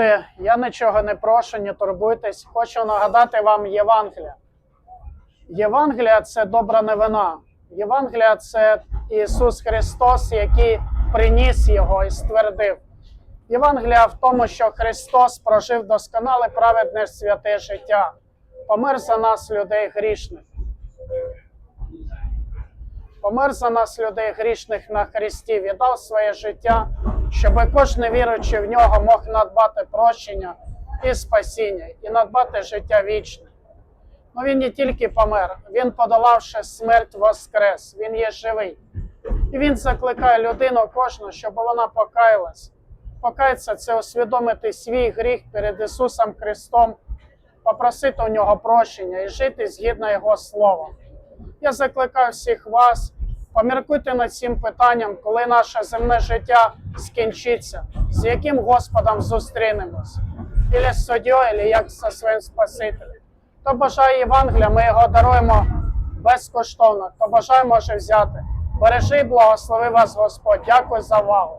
люди, я нічого не прошу, не турбуйтесь. Хочу нагадати вам Євангелія. Євангелія це добра новина. Євангелія це Ісус Христос, який приніс його і ствердив. Євангелія в тому, що Христос прожив досконале праведне святе життя, помер за нас, людей грішних. Помер за нас, людей грішних на Христі, віддав своє життя, щоб кожен віруючий в нього мог надбати прощення і спасіння, і надбати життя вічне. Ну він не тільки помер, він, подолавши смерть, воскрес, він є живий. І він закликає людину кожну, щоб вона покаялась. Покаятися це усвідомити свій гріх перед Ісусом Христом, попросити у нього прощення і жити згідно Його Слова. Я закликаю всіх вас, поміркуйте над цим питанням, коли наше земне життя скінчиться, з яким Господом зустрінемось, Ілі з суддєю, ілі як зі своїм Спасителем. Хто бажає Євангелія, ми його даруємо безкоштовно. Хто бажає, може взяти. Бережи, благослови вас Господь. Дякую за увагу.